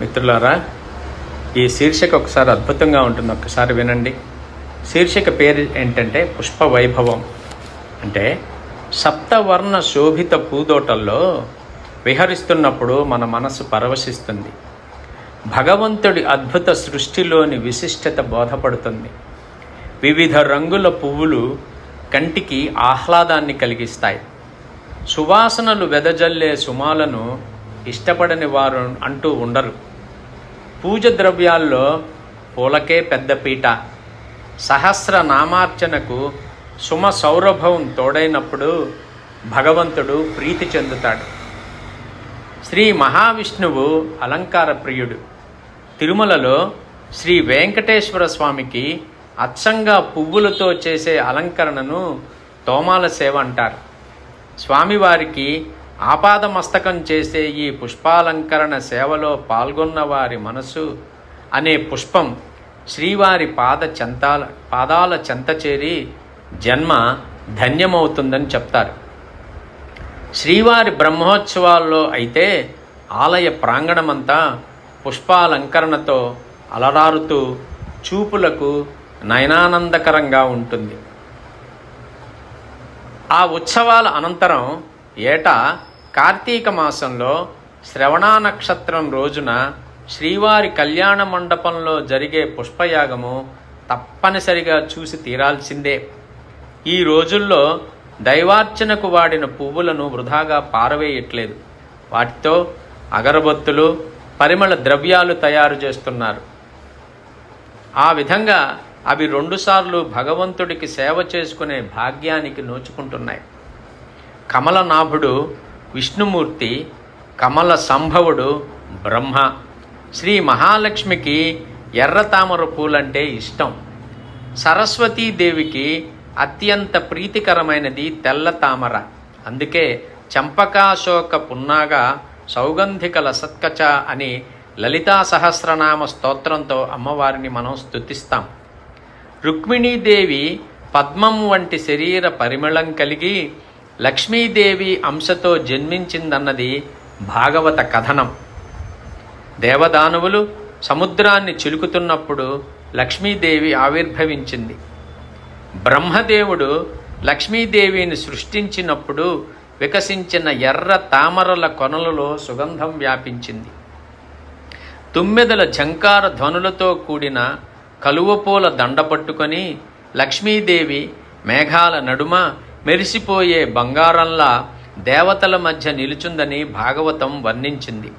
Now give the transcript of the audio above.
మిత్రులారా ఈ శీర్షిక ఒకసారి అద్భుతంగా ఉంటుంది. ఒక్కసారి వినండి. శీర్షిక పేరు ఏంటంటే పుష్ప వైభవం అంటే సప్తవర్ణ శోభిత పూదోటల్లో విహరిస్తున్నప్పుడు మన మనసు పరవశిస్తుంది. భగవంతుడి అద్భుత సృష్టిలోని విశిష్టత బోధపడుతుంది. వివిధ రంగుల పువ్వులు కంటికి ఆహ్లాదాన్ని కలిగిస్తాయి. సువాసనలు వెదజల్లే సుమాలను ఇష్టపడని వారు అంటూ ఉండరు. పూజ ద్రవ్యాల్లో పూలకే పెద్దపీట సహస్ర నామార్చనకు సుమ సౌరభం తోడైనప్పుడు భగవంతుడు ప్రీతి చెందుతాడు. శ్రీ మహావిష్ణువు అలంకార ప్రియుడు. తిరుమలలో శ్రీ వెంకటేశ్వర స్వామికి అచ్చంగా పువ్వులతో చేసే అలంకరణను తోమాల సేవ అంటారు. స్వామివారికి ఆపాదమస్తకం చేసే ఈ పుష్పాలంకరణ సేవలో పాల్గొన్న వారి మనసు అనే పుష్పం శ్రీవారి పాద చెంతాల పాదాల చెంత చేరి జన్మ ధన్యమవుతుందని చెప్తారు. శ్రీవారి బ్రహ్మోత్సవాల్లో అయితే ఆలయ ప్రాంగణమంతా పుష్పాలంకరణతో అలరారుతూ చూపులకు నయనానందకరంగా ఉంటుంది. ఆ ఉత్సవాల అనంతరం ఏటా? కార్తీక మాసంలో శ్రవణా నక్షత్రం రోజున శ్రీవారి కళ్యాణ మండపంలో జరిగే పుష్పయాగము తప్పనిసరిగా చూసి తీరాల్సిందే. ఈ రోజుల్లో దైవార్చనకు వాడిన పువ్వులను వృధాగా పారవేయట్లేదు. వాటితో అగరబత్తులు పరిమళ ద్రవ్యాలు తయారు చేస్తున్నారు. ఆ విధంగా అవి రెండుసార్లు భగవంతుడికి సేవ చేసుకునే భాగ్యానికి నోచుకుంటున్నాయి. కమలనాభుడు విష్ణుమూర్తి కమల సంభవుడు బ్రహ్మ. శ్రీ మహాలక్ష్మికి ఎర్ర తామర పూలంటే ఇష్టం. సరస్వతీదేవికి అత్యంత ప్రీతికరమైనది తెల్ల తామర. అందుకే చంపకాశోక పున్నాగా సౌగంధిక లసత్కచ అని లలితా సహస్రనామ స్తోత్రంతో అమ్మవారిని మనం స్తుతిస్తాం. రుక్మిణీదేవి పద్మం వంటి శరీర పరిమళం కలిగి లక్ష్మీదేవి అంశతో జన్మించిందన్నది భాగవత కథనం. దేవదానవులు సముద్రాన్ని చిలుకుతున్నప్పుడు లక్ష్మీదేవి ఆవిర్భవించింది. బ్రహ్మదేవుడు లక్ష్మీదేవిని సృష్టించినప్పుడు వికసించిన ఎర్ర తామరల కొనలలో సుగంధం వ్యాపించింది. తుమ్మెదల ఝంకార ధ్వనులతో కూడిన కలువపూల దండ పట్టుకొని లక్ష్మీదేవి మేఘాల నడుమ మెరిసిపోయే బంగారంలా దేవతల మధ్య నిలుచుందని భాగవతం వర్ణించింది.